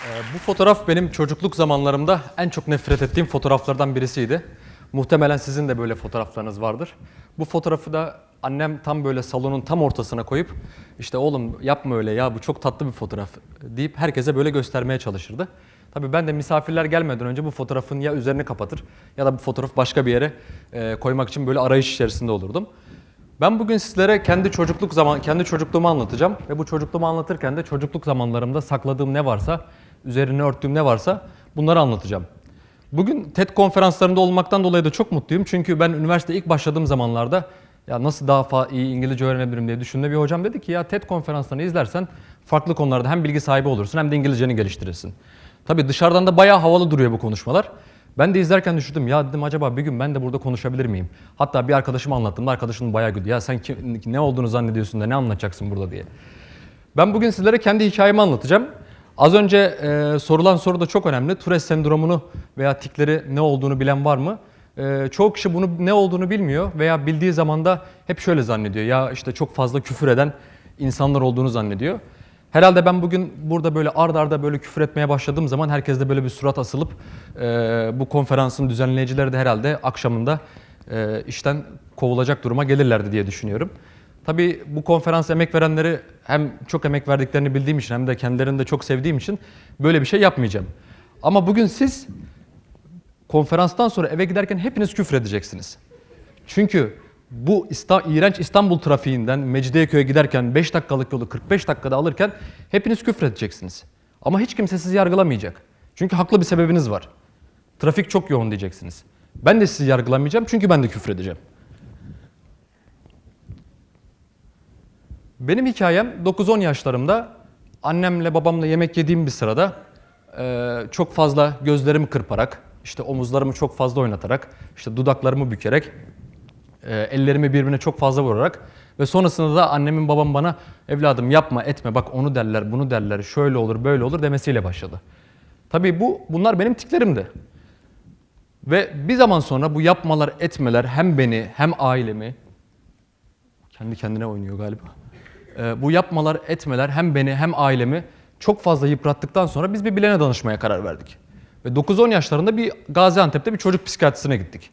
Ee, Bu fotoğraf benim çocukluk zamanlarımda en çok nefret ettiğim fotoğraflardan birisiydi. Muhtemelen sizin de böyle fotoğraflarınız vardır. Bu fotoğrafı da annem tam böyle salonun tam ortasına koyup işte oğlum yapma öyle ya bu çok tatlı bir fotoğraf deyip herkese böyle göstermeye çalışırdı. Tabii ben de misafirler gelmeden önce bu fotoğrafın ya üzerini kapatır ya da bu fotoğrafı başka bir yere e, koymak için böyle arayış içerisinde olurdum. Ben bugün sizlere kendi çocukluk zaman kendi çocukluğumu anlatacağım ve bu çocukluğumu anlatırken de çocukluk zamanlarımda sakladığım ne varsa, üzerine örttüğüm ne varsa bunları anlatacağım. Bugün TED konferanslarında olmaktan dolayı da çok mutluyum. Çünkü ben üniversite ilk başladığım zamanlarda ya nasıl daha iyi İngilizce öğrenebilirim diye düşündüğümde bir hocam dedi ki ya TED konferanslarını izlersen farklı konularda hem bilgi sahibi olursun hem de İngilizceni geliştirirsin. Tabii dışarıdan da bayağı havalı duruyor bu konuşmalar. Ben de izlerken düşündüm ya dedim acaba bir gün ben de burada konuşabilir miyim? Hatta bir arkadaşıma anlattığımda arkadaşım bayağı güldü. Ya sen kim, ne olduğunu zannediyorsun da ne anlatacaksın burada diye. Ben bugün sizlere kendi hikayemi anlatacağım. Az önce e, sorulan soru da çok önemli. Tourette sendromunu veya tikleri ne olduğunu bilen var mı? E, çoğu kişi bunu ne olduğunu bilmiyor veya bildiği zaman da hep şöyle zannediyor. Ya işte çok fazla küfür eden insanlar olduğunu zannediyor. Herhalde ben bugün burada böyle ard arda böyle küfür etmeye başladığım zaman herkeste böyle bir surat asılıp e, bu konferansın düzenleyicileri de herhalde akşamında e, işten kovulacak duruma gelirlerdi diye düşünüyorum. Tabii bu konferans emek verenleri hem çok emek verdiklerini bildiğim için hem de kendilerini de çok sevdiğim için böyle bir şey yapmayacağım. Ama bugün siz konferanstan sonra eve giderken hepiniz küfür edeceksiniz. Çünkü bu iğrenç İstanbul trafiğinden Mecidiyeköy'e giderken 5 dakikalık yolu 45 dakikada alırken hepiniz küfür edeceksiniz. Ama hiç kimse sizi yargılamayacak. Çünkü haklı bir sebebiniz var. Trafik çok yoğun diyeceksiniz. Ben de sizi yargılamayacağım çünkü ben de küfür edeceğim. Benim hikayem 9-10 yaşlarımda annemle babamla yemek yediğim bir sırada eee, çok fazla gözlerimi kırparak, işte omuzlarımı çok fazla oynatarak, işte dudaklarımı bükerek, eee, ellerimi birbirine çok fazla vurarak ve sonrasında da annemin babam bana evladım yapma etme bak onu derler bunu derler şöyle olur böyle olur demesiyle başladı. Tabii bu bunlar benim tiklerimdi. Ve bir zaman sonra bu yapmalar etmeler hem beni hem ailemi kendi kendine oynuyor galiba. Ee, bu yapmalar etmeler hem beni hem ailemi çok fazla yıprattıktan sonra biz bir bilene danışmaya karar verdik. Ve 9-10 yaşlarında bir Gaziantep'te bir çocuk psikiyatrisine gittik.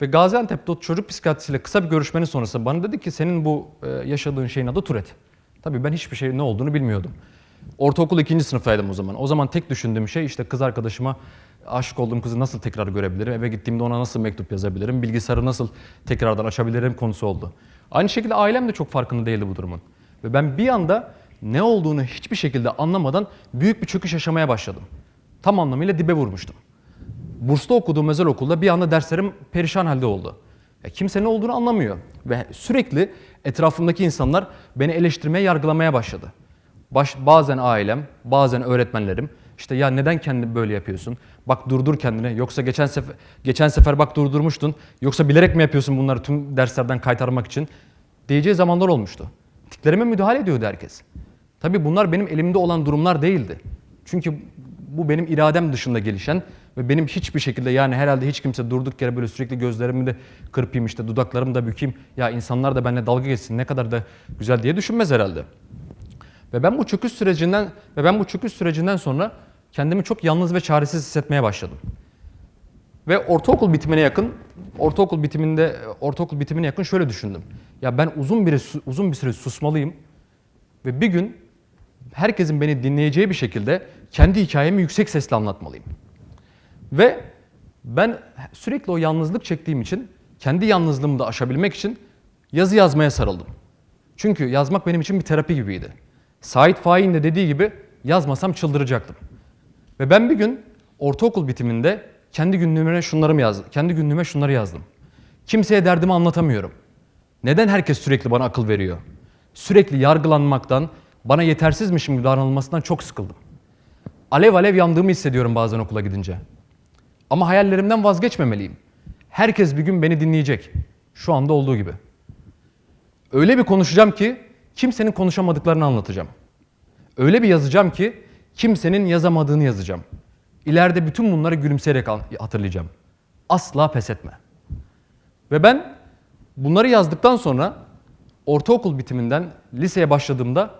Ve Gaziantep'te o çocuk psikiyatrisiyle kısa bir görüşmenin sonrası bana dedi ki senin bu e, yaşadığın şeyin adı Tourette. Tabii ben hiçbir şey ne olduğunu bilmiyordum. Ortaokul ikinci sınıftaydım o zaman. O zaman tek düşündüğüm şey işte kız arkadaşıma aşık olduğum kızı nasıl tekrar görebilirim, eve gittiğimde ona nasıl mektup yazabilirim, bilgisayarı nasıl tekrardan açabilirim konusu oldu. Aynı şekilde ailem de çok farkında değildi bu durumun. Ve ben bir anda ne olduğunu hiçbir şekilde anlamadan büyük bir çöküş yaşamaya başladım. Tam anlamıyla dibe vurmuştum. Burslu okuduğum özel okulda bir anda derslerim perişan halde oldu. Ya kimse ne olduğunu anlamıyor. Ve sürekli etrafımdaki insanlar beni eleştirmeye, yargılamaya başladı. Baş, bazen ailem, bazen öğretmenlerim. İşte ya neden kendini böyle yapıyorsun? Bak durdur kendini. Yoksa geçen sefer geçen sefer bak durdurmuştun. Yoksa bilerek mi yapıyorsun bunları tüm derslerden kaytarmak için? Diyeceği zamanlar olmuştu. Tiklerime müdahale ediyordu herkes. Tabii bunlar benim elimde olan durumlar değildi. Çünkü bu benim iradem dışında gelişen ve benim hiçbir şekilde yani herhalde hiç kimse durduk yere böyle sürekli gözlerimi de kırpayım işte dudaklarımı da bükeyim. Ya insanlar da benimle dalga geçsin ne kadar da güzel diye düşünmez herhalde. Ve ben bu çöküş sürecinden ve ben bu çöküş sürecinden sonra kendimi çok yalnız ve çaresiz hissetmeye başladım. Ve ortaokul bitimine yakın, ortaokul bitiminde ortaokul bitimine yakın şöyle düşündüm. Ya ben uzun bir uzun bir süre susmalıyım ve bir gün herkesin beni dinleyeceği bir şekilde kendi hikayemi yüksek sesle anlatmalıyım. Ve ben sürekli o yalnızlık çektiğim için kendi yalnızlığımı da aşabilmek için yazı yazmaya sarıldım. Çünkü yazmak benim için bir terapi gibiydi. Sait Faik'in de dediği gibi yazmasam çıldıracaktım. Ve ben bir gün ortaokul bitiminde kendi günlüğüme şunları yazdım. Kendi günlüğüme şunları yazdım. Kimseye derdimi anlatamıyorum. Neden herkes sürekli bana akıl veriyor? Sürekli yargılanmaktan, bana yetersizmişim gibi davranılmasından çok sıkıldım. Alev alev yandığımı hissediyorum bazen okula gidince. Ama hayallerimden vazgeçmemeliyim. Herkes bir gün beni dinleyecek. Şu anda olduğu gibi. Öyle bir konuşacağım ki kimsenin konuşamadıklarını anlatacağım. Öyle bir yazacağım ki kimsenin yazamadığını yazacağım. İleride bütün bunları gülümseyerek hatırlayacağım. Asla pes etme. Ve ben bunları yazdıktan sonra ortaokul bitiminden liseye başladığımda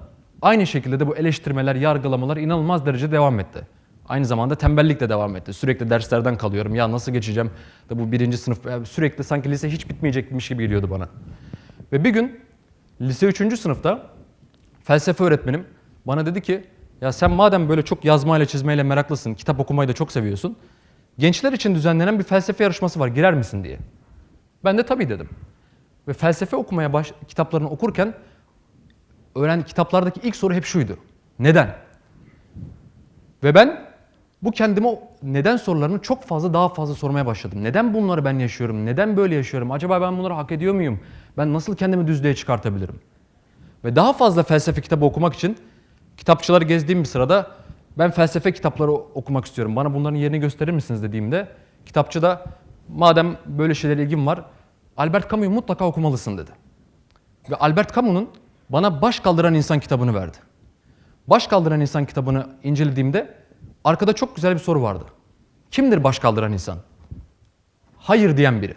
Aynı şekilde de bu eleştirmeler, yargılamalar inanılmaz derecede devam etti. Aynı zamanda tembellik de devam etti. Sürekli derslerden kalıyorum. Ya nasıl geçeceğim da bu birinci sınıf sürekli sanki lise hiç bitmeyecekmiş gibi geliyordu bana. Ve bir gün lise 3. sınıfta felsefe öğretmenim bana dedi ki ya sen madem böyle çok yazmayla çizmeyle meraklısın, kitap okumayı da çok seviyorsun. Gençler için düzenlenen bir felsefe yarışması var girer misin diye. Ben de tabii dedim. Ve felsefe okumaya baş, kitaplarını okurken öğren kitaplardaki ilk soru hep şuydu. Neden? Ve ben bu kendime neden sorularını çok fazla daha fazla sormaya başladım. Neden bunları ben yaşıyorum? Neden böyle yaşıyorum? Acaba ben bunları hak ediyor muyum? Ben nasıl kendimi düzlüğe çıkartabilirim? Ve daha fazla felsefe kitabı okumak için kitapçıları gezdiğim bir sırada ben felsefe kitapları okumak istiyorum. Bana bunların yerini gösterir misiniz dediğimde kitapçıda madem böyle şeylere ilgim var Albert Camus'u mutlaka okumalısın dedi. Ve Albert Camus'un bana Baş Kaldıran İnsan kitabını verdi. Baş Kaldıran İnsan kitabını incelediğimde arkada çok güzel bir soru vardı. Kimdir baş kaldıran insan? Hayır diyen biri.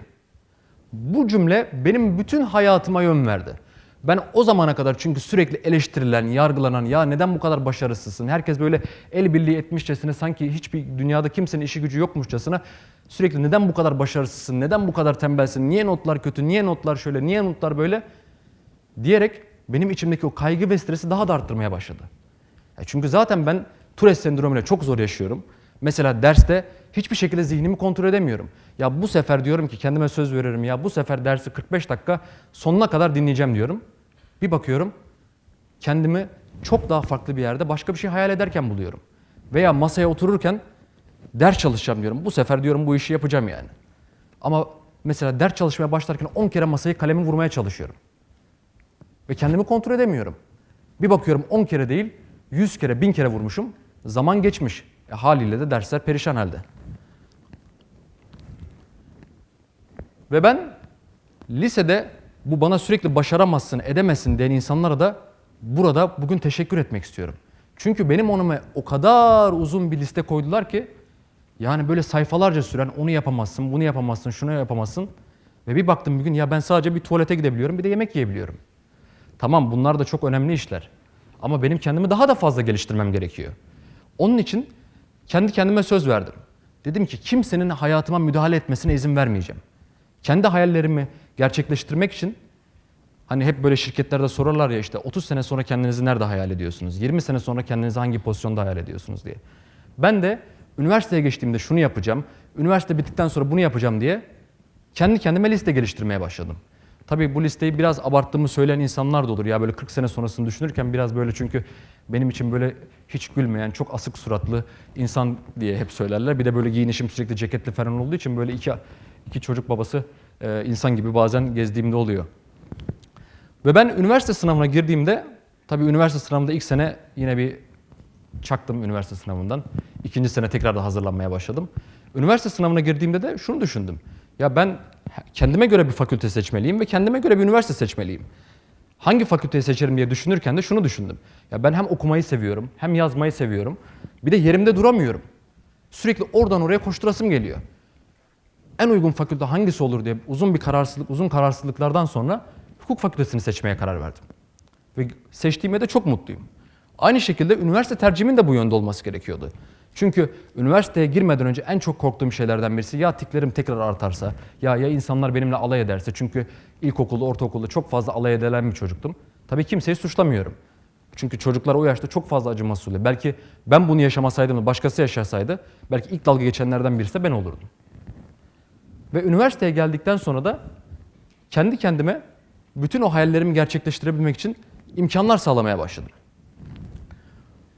Bu cümle benim bütün hayatıma yön verdi. Ben o zamana kadar çünkü sürekli eleştirilen, yargılanan, ya neden bu kadar başarısızsın? Herkes böyle el birliği etmişçesine sanki hiçbir dünyada kimsenin işi gücü yokmuşçasına sürekli neden bu kadar başarısızsın? Neden bu kadar tembelsin? Niye notlar kötü? Niye notlar şöyle? Niye notlar böyle? diyerek benim içimdeki o kaygı ve stresi daha da arttırmaya başladı. Ya çünkü zaten ben Tourette sendromuyla çok zor yaşıyorum. Mesela derste hiçbir şekilde zihnimi kontrol edemiyorum. Ya bu sefer diyorum ki kendime söz veririm ya bu sefer dersi 45 dakika sonuna kadar dinleyeceğim diyorum. Bir bakıyorum kendimi çok daha farklı bir yerde başka bir şey hayal ederken buluyorum. Veya masaya otururken ders çalışacağım diyorum. Bu sefer diyorum bu işi yapacağım yani. Ama mesela ders çalışmaya başlarken 10 kere masayı kalemi vurmaya çalışıyorum. Ve kendimi kontrol edemiyorum. Bir bakıyorum 10 kere değil 100 kere 1000 kere vurmuşum. Zaman geçmiş. E, haliyle de dersler perişan halde. Ve ben lisede bu bana sürekli başaramazsın, edemezsin diyen insanlara da burada bugün teşekkür etmek istiyorum. Çünkü benim onuma o kadar uzun bir liste koydular ki yani böyle sayfalarca süren onu yapamazsın, bunu yapamazsın, şunu yapamazsın. Ve bir baktım bir gün ya ben sadece bir tuvalete gidebiliyorum, bir de yemek yiyebiliyorum. Tamam bunlar da çok önemli işler. Ama benim kendimi daha da fazla geliştirmem gerekiyor. Onun için kendi kendime söz verdim. Dedim ki kimsenin hayatıma müdahale etmesine izin vermeyeceğim. Kendi hayallerimi gerçekleştirmek için hani hep böyle şirketlerde sorarlar ya işte 30 sene sonra kendinizi nerede hayal ediyorsunuz? 20 sene sonra kendinizi hangi pozisyonda hayal ediyorsunuz diye. Ben de üniversiteye geçtiğimde şunu yapacağım, üniversite bittikten sonra bunu yapacağım diye kendi kendime liste geliştirmeye başladım. Tabii bu listeyi biraz abarttığımı söyleyen insanlar da olur. Ya böyle 40 sene sonrasını düşünürken biraz böyle çünkü benim için böyle hiç gülmeyen, çok asık suratlı insan diye hep söylerler. Bir de böyle giyinişim sürekli ceketli falan olduğu için böyle iki, iki çocuk babası insan gibi bazen gezdiğimde oluyor. Ve ben üniversite sınavına girdiğimde, tabii üniversite sınavında ilk sene yine bir çaktım üniversite sınavından. İkinci sene tekrar da hazırlanmaya başladım. Üniversite sınavına girdiğimde de şunu düşündüm. Ya ben kendime göre bir fakülte seçmeliyim ve kendime göre bir üniversite seçmeliyim. Hangi fakülteyi seçerim diye düşünürken de şunu düşündüm. Ya ben hem okumayı seviyorum, hem yazmayı seviyorum. Bir de yerimde duramıyorum. Sürekli oradan oraya koşturasım geliyor. En uygun fakülte hangisi olur diye uzun bir kararsızlık, uzun kararsızlıklardan sonra hukuk fakültesini seçmeye karar verdim. Ve seçtiğime de çok mutluyum. Aynı şekilde üniversite tercihimin de bu yönde olması gerekiyordu. Çünkü üniversiteye girmeden önce en çok korktuğum şeylerden birisi ya tiklerim tekrar artarsa, ya ya insanlar benimle alay ederse. Çünkü ilkokulda, ortaokulda çok fazla alay edilen bir çocuktum. Tabii kimseyi suçlamıyorum. Çünkü çocuklar o yaşta çok fazla acımasız oluyor. Belki ben bunu yaşamasaydım da başkası yaşasaydı, belki ilk dalga geçenlerden birisi de ben olurdum. Ve üniversiteye geldikten sonra da kendi kendime bütün o hayallerimi gerçekleştirebilmek için imkanlar sağlamaya başladım.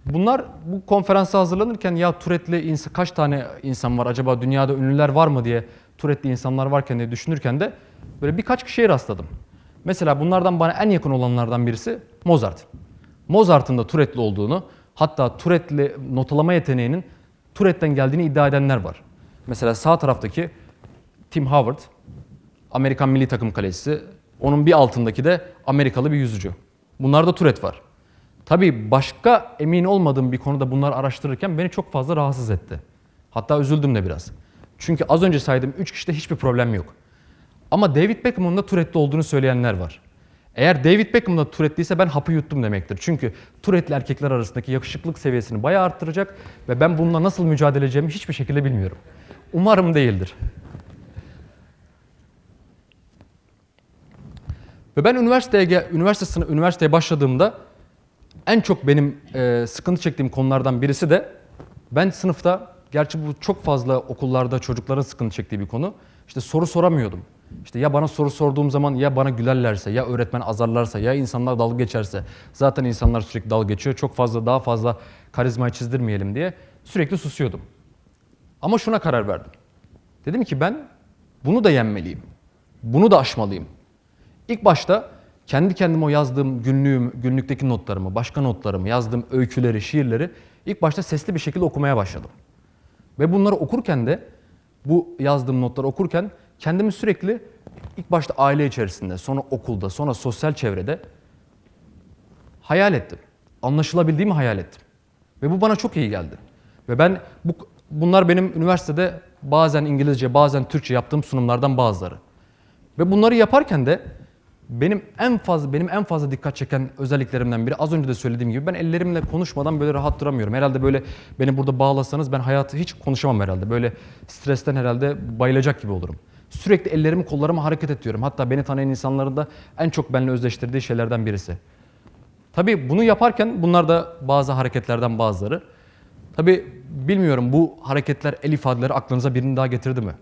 Bunlar bu konferansa hazırlanırken ya Turetli insan, kaç tane insan var acaba dünyada ünlüler var mı diye Turetli insanlar varken diye düşünürken de böyle birkaç kişiye rastladım. Mesela bunlardan bana en yakın olanlardan birisi Mozart. Mozart'ın da Turetli olduğunu hatta Turetli notalama yeteneğinin Tourette'den geldiğini iddia edenler var. Mesela sağ taraftaki Tim Howard, Amerikan milli takım kalecisi. Onun bir altındaki de Amerikalı bir yüzücü. Bunlarda Tourette var. Tabii başka emin olmadığım bir konuda bunları araştırırken beni çok fazla rahatsız etti. Hatta üzüldüm de biraz. Çünkü az önce saydığım 3 kişide hiçbir problem yok. Ama David Beckham'ın da Tourette'li olduğunu söyleyenler var. Eğer David Beckham da Tourette'liyse ben hapı yuttum demektir. Çünkü Tourette'li erkekler arasındaki yakışıklık seviyesini bayağı arttıracak ve ben bununla nasıl mücadele edeceğimi hiçbir şekilde bilmiyorum. Umarım değildir. Ve ben üniversiteye üniversite sınıf üniversiteye başladığımda en çok benim e, sıkıntı çektiğim konulardan birisi de ben sınıfta gerçi bu çok fazla okullarda çocukların sıkıntı çektiği bir konu. İşte soru soramıyordum. İşte ya bana soru sorduğum zaman ya bana gülerlerse, ya öğretmen azarlarsa, ya insanlar dalga geçerse. Zaten insanlar sürekli dalga geçiyor. Çok fazla daha fazla karizmayı çizdirmeyelim diye sürekli susuyordum. Ama şuna karar verdim. Dedim ki ben bunu da yenmeliyim. Bunu da aşmalıyım. İlk başta kendi kendime o yazdığım günlüğüm, günlükteki notlarımı, başka notlarımı, yazdığım öyküleri, şiirleri ilk başta sesli bir şekilde okumaya başladım. Ve bunları okurken de bu yazdığım notları okurken kendimi sürekli ilk başta aile içerisinde, sonra okulda, sonra sosyal çevrede hayal ettim. Anlaşılabildiğimi hayal ettim. Ve bu bana çok iyi geldi. Ve ben bu bunlar benim üniversitede bazen İngilizce, bazen Türkçe yaptığım sunumlardan bazıları. Ve bunları yaparken de benim en fazla benim en fazla dikkat çeken özelliklerimden biri az önce de söylediğim gibi ben ellerimle konuşmadan böyle rahat duramıyorum. Herhalde böyle beni burada bağlasanız ben hayatı hiç konuşamam herhalde. Böyle stresten herhalde bayılacak gibi olurum. Sürekli ellerimi kollarımı hareket ettiriyorum. Hatta beni tanıyan insanların da en çok benimle özleştirdiği şeylerden birisi. Tabii bunu yaparken bunlar da bazı hareketlerden bazıları. Tabii bilmiyorum bu hareketler, el ifadeleri aklınıza birini daha getirdi mi?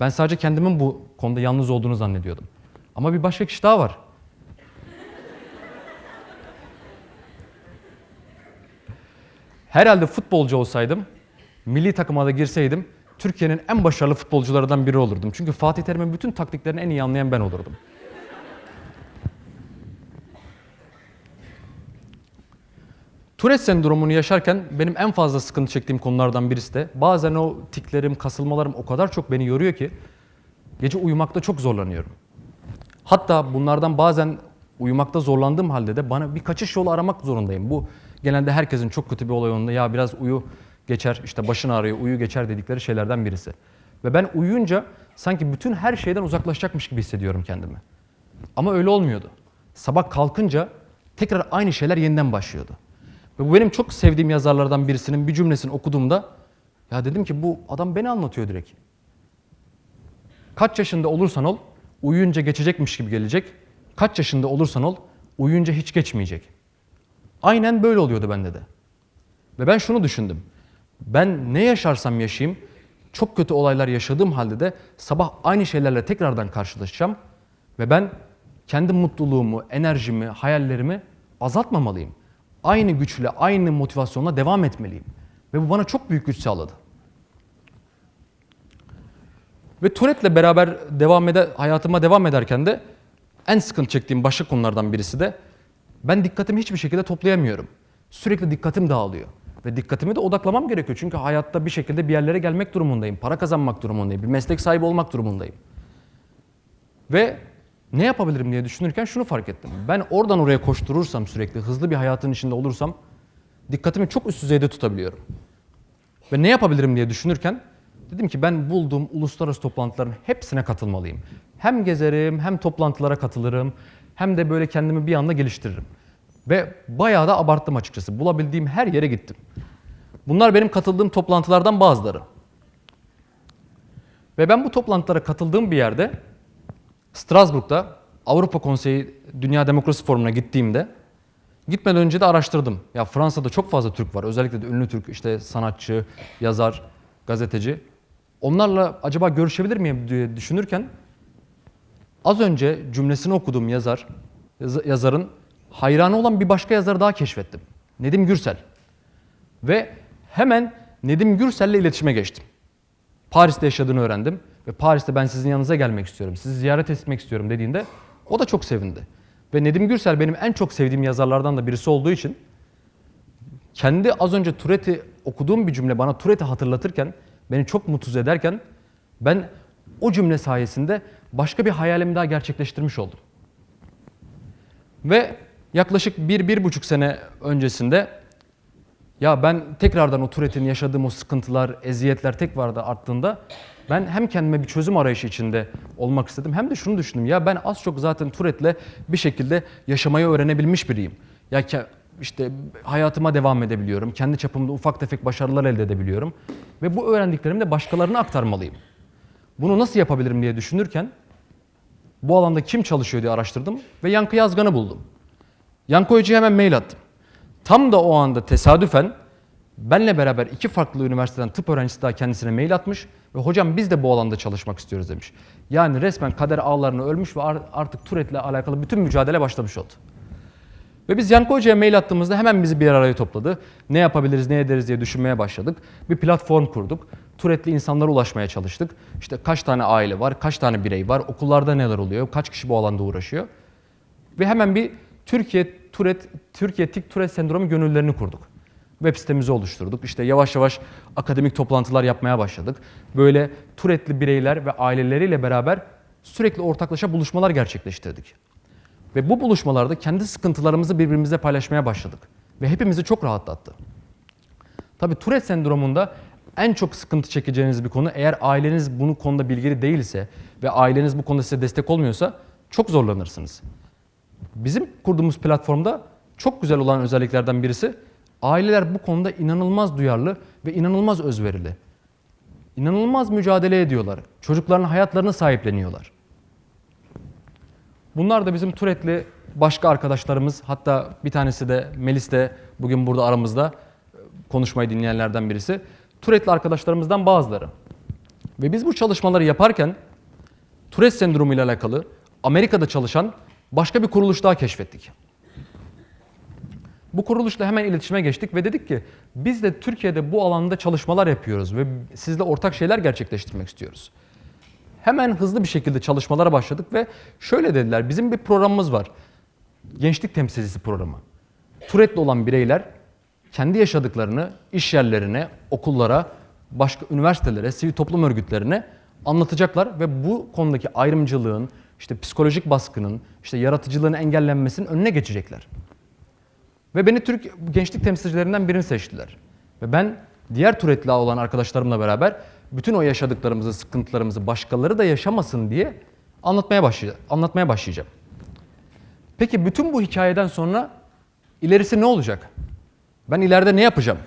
Ben sadece kendimin bu konuda yalnız olduğunu zannediyordum. Ama bir başka kişi daha var. Herhalde futbolcu olsaydım, milli takıma da girseydim Türkiye'nin en başarılı futbolcularından biri olurdum. Çünkü Fatih Terim'in bütün taktiklerini en iyi anlayan ben olurdum. Tourette sendromunu yaşarken benim en fazla sıkıntı çektiğim konulardan birisi de bazen o tiklerim, kasılmalarım o kadar çok beni yoruyor ki gece uyumakta çok zorlanıyorum. Hatta bunlardan bazen uyumakta zorlandığım halde de bana bir kaçış yolu aramak zorundayım. Bu genelde herkesin çok kötü bir olay olduğunda ya biraz uyu geçer, işte başın ağrıyor, uyu geçer dedikleri şeylerden birisi. Ve ben uyuyunca sanki bütün her şeyden uzaklaşacakmış gibi hissediyorum kendimi. Ama öyle olmuyordu. Sabah kalkınca tekrar aynı şeyler yeniden başlıyordu. Ve bu benim çok sevdiğim yazarlardan birisinin bir cümlesini okuduğumda ya dedim ki bu adam beni anlatıyor direkt. Kaç yaşında olursan ol, uyuyunca geçecekmiş gibi gelecek. Kaç yaşında olursan ol, uyuyunca hiç geçmeyecek. Aynen böyle oluyordu bende de. Ve ben şunu düşündüm. Ben ne yaşarsam yaşayayım, çok kötü olaylar yaşadığım halde de sabah aynı şeylerle tekrardan karşılaşacağım. Ve ben kendi mutluluğumu, enerjimi, hayallerimi azaltmamalıyım. Aynı güçle, aynı motivasyonla devam etmeliyim. Ve bu bana çok büyük güç sağladı. Ve Tourette'le beraber devam eder, hayatıma devam ederken de en sıkıntı çektiğim başka konulardan birisi de ben dikkatimi hiçbir şekilde toplayamıyorum. Sürekli dikkatim dağılıyor. Ve dikkatimi de odaklamam gerekiyor. Çünkü hayatta bir şekilde bir yerlere gelmek durumundayım. Para kazanmak durumundayım. Bir meslek sahibi olmak durumundayım. Ve ne yapabilirim diye düşünürken şunu fark ettim. Ben oradan oraya koşturursam sürekli, hızlı bir hayatın içinde olursam dikkatimi çok üst düzeyde tutabiliyorum. Ve ne yapabilirim diye düşünürken dedim ki ben bulduğum uluslararası toplantıların hepsine katılmalıyım. Hem gezerim, hem toplantılara katılırım, hem de böyle kendimi bir anda geliştiririm. Ve bayağı da abarttım açıkçası. Bulabildiğim her yere gittim. Bunlar benim katıldığım toplantılardan bazıları. Ve ben bu toplantılara katıldığım bir yerde Strasbourg'da Avrupa Konseyi Dünya Demokrasi Forumu'na gittiğimde gitmeden önce de araştırdım. Ya Fransa'da çok fazla Türk var. Özellikle de ünlü Türk işte sanatçı, yazar, gazeteci. Onlarla acaba görüşebilir miyim diye düşünürken az önce cümlesini okuduğum yazar, yaz- yazarın hayranı olan bir başka yazarı daha keşfettim. Nedim Gürsel. Ve hemen Nedim Gürsel'le iletişime geçtim. Paris'te yaşadığını öğrendim ve Paris'te ben sizin yanınıza gelmek istiyorum, sizi ziyaret etmek istiyorum dediğinde o da çok sevindi. Ve Nedim Gürsel benim en çok sevdiğim yazarlardan da birisi olduğu için kendi az önce Tourette'i okuduğum bir cümle bana Tourette'i hatırlatırken, beni çok mutsuz ederken ben o cümle sayesinde başka bir hayalimi daha gerçekleştirmiş oldum. Ve yaklaşık bir, bir buçuk sene öncesinde ya ben tekrardan o Tourette'in yaşadığım o sıkıntılar, eziyetler tekrardan arttığında Ben hem kendime bir çözüm arayışı içinde olmak istedim hem de şunu düşündüm. Ya ben az çok zaten Tourette'le bir şekilde yaşamayı öğrenebilmiş biriyim. Ya işte hayatıma devam edebiliyorum. Kendi çapımda ufak tefek başarılar elde edebiliyorum. Ve bu öğrendiklerimi de başkalarına aktarmalıyım. Bunu nasıl yapabilirim diye düşünürken bu alanda kim çalışıyor diye araştırdım ve Yankı Yazgan'ı buldum. Yankı Hoca'ya hemen mail attım. Tam da o anda tesadüfen benle beraber iki farklı üniversiteden tıp öğrencisi daha kendisine mail atmış ve hocam biz de bu alanda çalışmak istiyoruz demiş. Yani resmen kader ağlarını ölmüş ve ar- artık Tourette'le alakalı bütün mücadele başlamış oldu. Ve biz Yankı Hoca'ya mail attığımızda hemen bizi bir araya topladı. Ne yapabiliriz, ne ederiz diye düşünmeye başladık. Bir platform kurduk. Tourette'li insanlara ulaşmaya çalıştık. İşte kaç tane aile var, kaç tane birey var, okullarda neler oluyor, kaç kişi bu alanda uğraşıyor. Ve hemen bir Türkiye Tourette, Türkiye Tik Tourette Sendromu gönüllerini kurduk. Web sitemizi oluşturduk. İşte yavaş yavaş akademik toplantılar yapmaya başladık. Böyle Tourette'li bireyler ve aileleriyle beraber sürekli ortaklaşa buluşmalar gerçekleştirdik. Ve bu buluşmalarda kendi sıkıntılarımızı birbirimizle paylaşmaya başladık. Ve hepimizi çok rahatlattı. Tabii Tourette sendromunda en çok sıkıntı çekeceğiniz bir konu eğer aileniz bunu konuda bilgili değilse ve aileniz bu konuda size destek olmuyorsa çok zorlanırsınız. Bizim kurduğumuz platformda çok güzel olan özelliklerden birisi aileler bu konuda inanılmaz duyarlı ve inanılmaz özverili. İnanılmaz mücadele ediyorlar. Çocukların hayatlarını sahipleniyorlar. Bunlar da bizim Turetli başka arkadaşlarımız. Hatta bir tanesi de Melis de bugün burada aramızda e, konuşmayı dinleyenlerden birisi. Turetli arkadaşlarımızdan bazıları. Ve biz bu çalışmaları yaparken Tourette sendromu ile alakalı Amerika'da çalışan başka bir kuruluş daha keşfettik. Bu kuruluşla hemen iletişime geçtik ve dedik ki biz de Türkiye'de bu alanda çalışmalar yapıyoruz ve sizle ortak şeyler gerçekleştirmek istiyoruz. Hemen hızlı bir şekilde çalışmalara başladık ve şöyle dediler bizim bir programımız var. Gençlik temsilcisi programı. Tourette'li olan bireyler kendi yaşadıklarını iş yerlerine, okullara, başka üniversitelere, sivil toplum örgütlerine anlatacaklar ve bu konudaki ayrımcılığın, işte psikolojik baskının, işte yaratıcılığın engellenmesinin önüne geçecekler. Ve beni Türk gençlik temsilcilerinden birini seçtiler. Ve ben diğer Tourette'li olan arkadaşlarımla beraber bütün o yaşadıklarımızı, sıkıntılarımızı başkaları da yaşamasın diye anlatmaya başlayacağım. Anlatmaya başlayacağım. Peki bütün bu hikayeden sonra ilerisi ne olacak? Ben ileride ne yapacağım?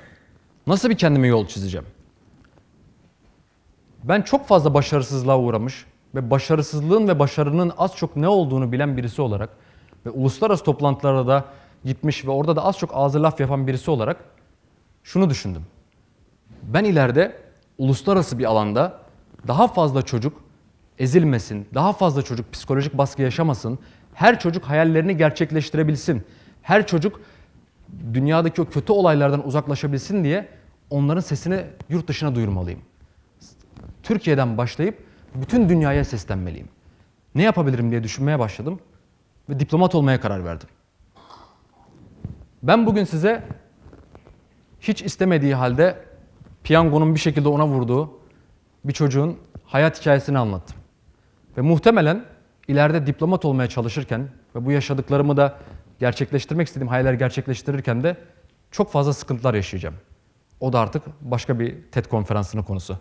Nasıl bir kendime yol çizeceğim? Ben çok fazla başarısızlığa uğramış ve başarısızlığın ve başarının az çok ne olduğunu bilen birisi olarak ve uluslararası toplantılara da gitmiş ve orada da az çok ağzı laf yapan birisi olarak şunu düşündüm. Ben ileride uluslararası bir alanda daha fazla çocuk ezilmesin, daha fazla çocuk psikolojik baskı yaşamasın, her çocuk hayallerini gerçekleştirebilsin, her çocuk dünyadaki o kötü olaylardan uzaklaşabilsin diye onların sesini yurt dışına duyurmalıyım. Türkiye'den başlayıp bütün dünyaya seslenmeliyim. Ne yapabilirim diye düşünmeye başladım ve diplomat olmaya karar verdim. Ben bugün size hiç istemediği halde piyangonun bir şekilde ona vurduğu bir çocuğun hayat hikayesini anlattım. Ve muhtemelen ileride diplomat olmaya çalışırken ve bu yaşadıklarımı da gerçekleştirmek istediğim hayaller gerçekleştirirken de çok fazla sıkıntılar yaşayacağım. O da artık başka bir TED konferansının konusu.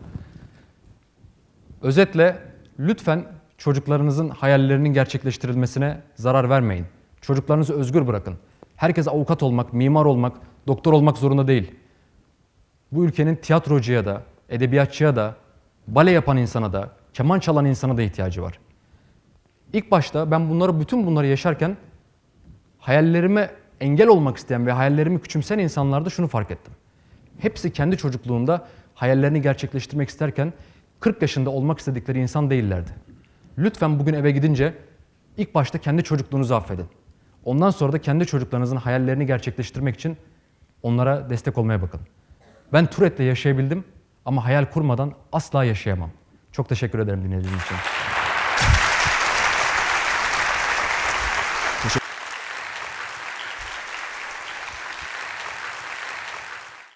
Özetle lütfen çocuklarınızın hayallerinin gerçekleştirilmesine zarar vermeyin. Çocuklarınızı özgür bırakın. Herkes avukat olmak, mimar olmak, doktor olmak zorunda değil. Bu ülkenin tiyatrocuya da, edebiyatçıya da, bale yapan insana da, keman çalan insana da ihtiyacı var. İlk başta ben bunları bütün bunları yaşarken hayallerime engel olmak isteyen ve hayallerimi küçümseyen insanlarda şunu fark ettim. Hepsi kendi çocukluğunda hayallerini gerçekleştirmek isterken 40 yaşında olmak istedikleri insan değillerdi. Lütfen bugün eve gidince ilk başta kendi çocukluğunuzu affedin. Ondan sonra da kendi çocuklarınızın hayallerini gerçekleştirmek için onlara destek olmaya bakın. Ben Tourette'le yaşayabildim ama hayal kurmadan asla yaşayamam. Çok teşekkür ederim dinlediğiniz için.